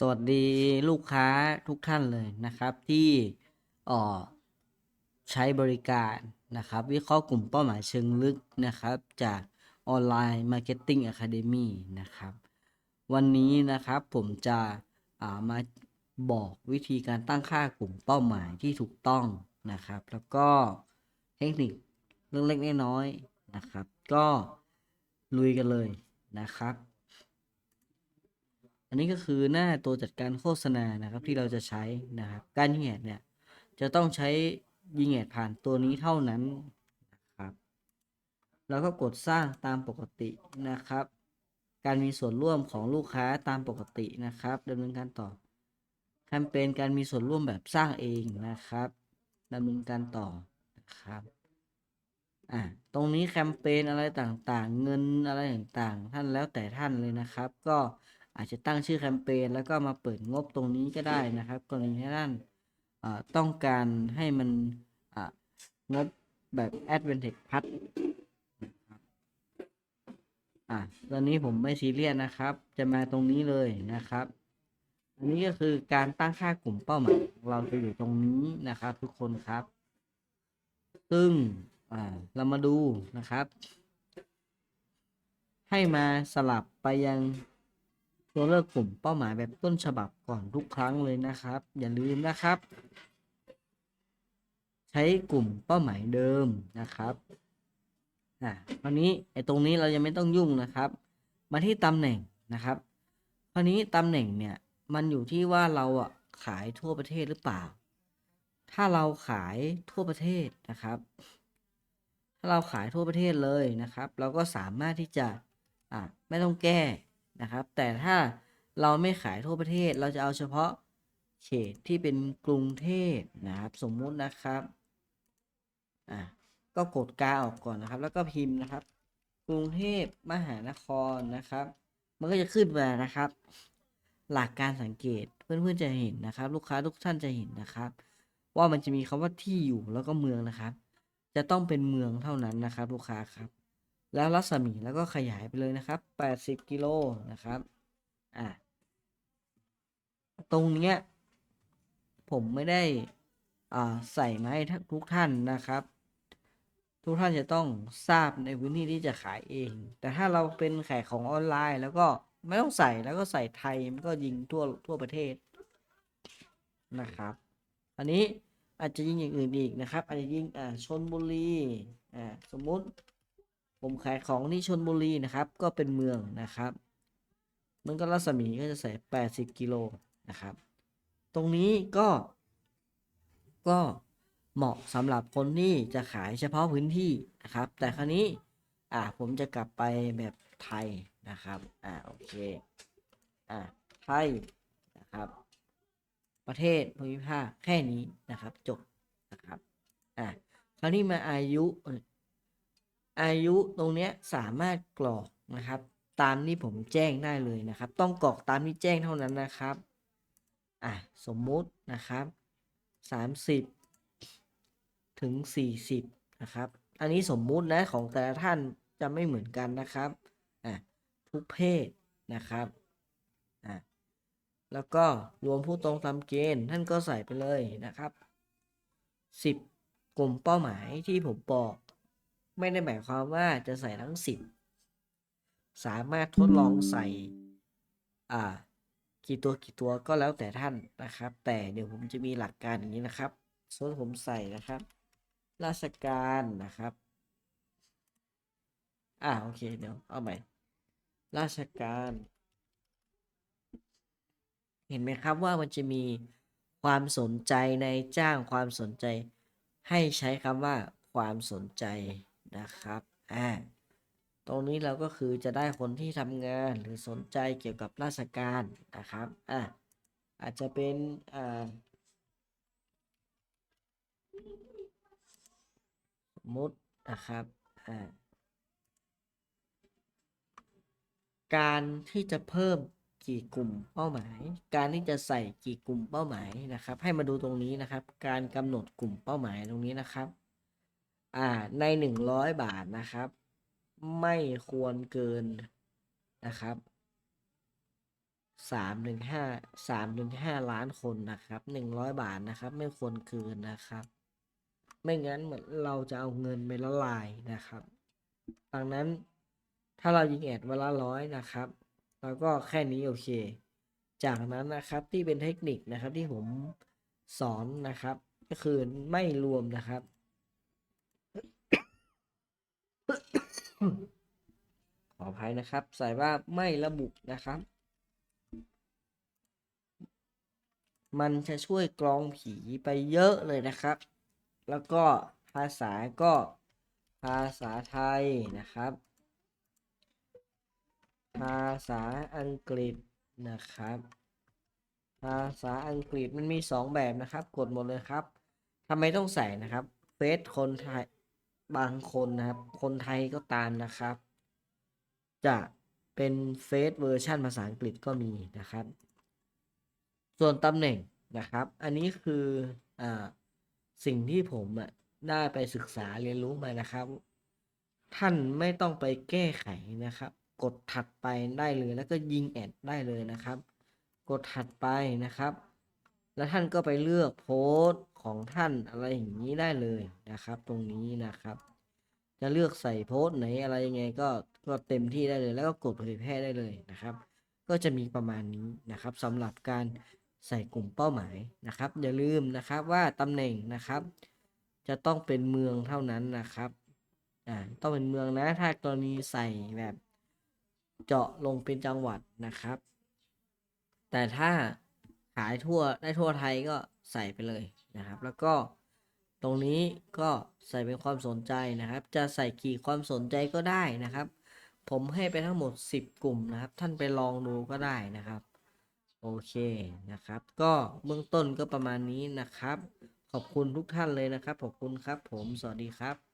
สวัสดีลูกค้าทุกท่านเลยนะครับ ที่ออใช้บริการนะครับ วิเคราะห์กลุ่มเป้าหมายเชิงลึกนะครับ จากออนไลน์มาร์เก็ตติ้งอะคาเดมีนะครับ วันนี้นะครับผมจะอ่ามาบอกวิธีการตั้งค่ากลุ่มเป้าหมายที่ถูกต้องนะครับ แล้วก็เทคนิคเรื่องเล็กน้อยๆนะครับ ก็ลุยกันเลยนะครับ นนี้ก็คือหน้าตัวจัดการโฆษณานะครับที่เราจะใช้นะครับ การยิงแอดเนี่ยจะต้องใช้ยิงแอดผ่านตัวนี้เท่านั้นนะครับ แล้วก็กดสร้างตามปกตินะครับ การมีส่วนร่วมของลูกค้าตามปกตินะครับดำเนินการต่อแคมเปญการมีส่วนร่วมแบบสร้างเองนะครับดำเนินการต่อนะครับอ่าตรงนี้แคมเปญอะไรต่างๆ เงินอะไรต่างๆ ท่านแล้วแต่ท่านเลยนะครับ ก็ อาจจะตั้งชื่อแคมเปญแล้วก็มาเปิดงบตรงนี้ก็ได้นะครับ กรณีที่ท่านต้องการให้มันงบแบบ Advantage พัดอะตอนนี้ผมไม่ซีเรียสนะครับ จะมาตรงนี้เลยนะครับ อันนี้ก็คือการตั้งค่ากลุ่มเป้าหมายเราจะอยู่ตรงนี้นะครับ ทุกคนครับ ซึ่งอ่าเรามาดูนะครับ ให้มาสลับไปยัง ตัวเลือกกลุ่มเป้าหมายแบบต้นฉบับก่อนทุกครั้งเลยนะครับ อย่าลืมนะครับ ใช้กลุ่มเป้าหมายเดิมนะครับอ่าคราวนี้ไอ้ตรงนี้เรายังไม่ต้องยุ่งนะครับ มาที่ตำแหน่งนะครับคราวนี้ตำแหน่งเนี่ยมันอยู่ที่ว่าเราอะขายทั่วประเทศหรือเปล่า ถ้าเราขายทั่วประเทศนะครับ ถ้าเราขายทั่วประเทศเลยนะครับ เราก็สามารถที่จะอ่าไม่ต้องแก้ นะครับ แต่ถ้าเราไม่ขายทั่วประเทศเราจะเอาเฉพาะเขตที่เป็นกรุงเทพนะครับ สมมุตินะครับอ่าก็กดกาออกก่อนนะครับ แล้วก็พิมพ์นะครับ กรุงเทพมหานครนะครับ มันก็จะขึ้นมานะครับ หลักการสังเกตเพื่อนๆจะเห็นนะครับ ลูกค้าทุกท่านจะเห็นนะครับ ว่ามันจะมีคำว่าที่อยู่แล้วก็เมืองนะครับ จะต้องเป็นเมืองเท่านั้นนะครับ ลูกค้าครับ แล้วรัศมีแล้วก็ขยายไปเลยนะครับ 80 กิโลนะครับ อ่าตรงเนี้ย ผมไม่ได้ อ่า ใส่มาให้ทุกท่านนะครับ ทุกท่านจะต้องทราบในพื้นที่ที่จะขายเอง แต่ถ้าเราเป็นขายของออนไลน์ แล้วก็ไม่ต้องใส่แล้วก็ใส่ไทยมันก็ยิงทั่วทั่วประเทศนะครับ อันนี้อาจจะยิงอย่างอื่นอีกนะครับ อาจจะยิงอ่าชนบุรี อ่า สมมุติ ผมขายของที่ชนบุรีนะครับ ก็เป็นเมืองนะครับ มันก็รัศมีก็จะใส่ 80 กิโลนะครับ ตรงนี้ก็ ก็เหมาะสำหรับคนที่จะขายเฉพาะพื้นที่นะครับ แต่คราวนี้อ่าผมจะกลับไปแบบไทยนะครับอ่าโอเคอ่าไทยนะครับ ประเทศภูมิภาคแค่นี้นะครับ จบนะครับอ่าคราวนี้มาอายุ อายุตรงนี้สามารถกรอกนะครับ ตามที่ผมแจ้งได้เลยนะครับ ต้องกรอกตามที่แจ้งเท่านั้นนะครับอะสมมุตินะครับสามสิบถึงสี่สิบนะครับ อันนี้สมมุตินะของแต่ละท่านจะไม่เหมือนกันนะครับอะทุกเพศนะครับอะแล้วก็รวมผู้ตรงตามเกณฑ์ท่านก็ใส่ไปเลยนะครับสิบกลุ่มเป้าหมายที่ผมบอก ไม่ได้หมายความว่าจะใส่ทั้งสิบสามารถทดลองใส่ อ่า กี่ตัวกี่ตัวก็แล้วแต่ท่านนะครับ แต่เดี๋ยวผมจะมีหลักการอย่างนี้นะครับ ส่วนผมใส่นะครับ ราชการนะครับ อ่าโอเคเดี๋ยวเอาใหม่ ราชการ เห็นไหมครับว่ามันจะมีความสนใจในจ้างความสนใจ ให้ใช้คำว่าความสนใจ นะครับอ่าตรงนี้เราก็คือจะได้คนที่ทำงานหรือสนใจเกี่ยวกับราชการนะครับอ่าอาจจะเป็นอ่าสมมตินะครับอ่าการที่จะเพิ่มกี่กลุ่มเป้าหมาย การที่จะใส่กี่กลุ่มเป้าหมายนะครับ ให้มาดูตรงนี้นะครับ การกำหนดกลุ่มเป้าหมายตรงนี้นะครับ อ่าในหนึ่งร้อยบาทนะครับ ไม่ควรเกินนะครับสามถึงห้าสามถึงห้าล้านคนนะครับหนึ่งร้อยบาทนะครับ ไม่ควรเกินนะครับ ไม่งั้นเหมือนเราจะเอาเงินไปละลายนะครับ ดังนั้นถ้าเรายิงแอดวันละร้อยนะครับเราก็แค่นี้โอเค จากนั้นนะครับที่เป็นเทคนิคนะครับที่ผมสอนนะครับ ก็คือไม่รวมนะครับ ขออภัยนะครับ ใส่ว่าไม่ระบุนะครับ มันจะช่วยกรองผีไปเยอะเลยนะครับ แล้วก็ภาษาก็ภาษาไทยนะครับ ภาษาอังกฤษนะครับ ภาษาอังกฤษมันมีสองแบบนะครับ กดหมดเลยครับทำไมต้องใส่นะครับเฟซคนไทย บางคนนะครับ คนไทยก็ตามนะครับ จะเป็นเฟซเวอร์ชันภาษาอังกฤษก็มีนะครับ ส่วนตำแหน่งนะครับ อันนี้คืออสิ่งที่ผมได้ไปศึกษาเรียนรู้มานะครับ ท่านไม่ต้องไปแก้ไขนะครับ กดถัดไปได้เลยแล้วก็ยิงแอดได้เลยนะครับ กดถัดไปนะครับ แล้วท่านก็ไปเลือกโพส ของท่านอะไรอย่างนี้ได้เลยนะครับ ตรงนี้นะครับ จะเลือกใส่โพสต์ไหนอะไรยังไงก็ก็เต็มที่ได้เลย แล้วก็กดเผยแพร่ได้เลยนะครับ ก็จะมีประมาณนี้นะครับสำหรับการใส่กลุ่มเป้าหมายนะครับ อย่าลืมนะครับว่าตำแหน่งนะครับ จะต้องเป็นเมืองเท่านั้นนะครับอ่าต้องเป็นเมืองนะถ้ากรณีใส่แบบเจาะลงเป็นจังหวัดนะครับ แต่ถ้าขายทั่วได้ทั่วไทยก็ใส่ไปเลย นะครับ แล้วก็ตรงนี้ก็ใส่เป็นความสนใจนะครับ จะใส่กี่ความสนใจก็ได้นะครับ ผมให้ไปทั้งหมด 10 กลุ่มนะครับ ท่านไปลองดูก็ได้นะครับ โอเคนะครับ ก็เบื้องต้นก็ประมาณนี้นะครับ ขอบคุณทุกท่านเลยนะครับ ขอบคุณครับ ผม สวัสดีครับ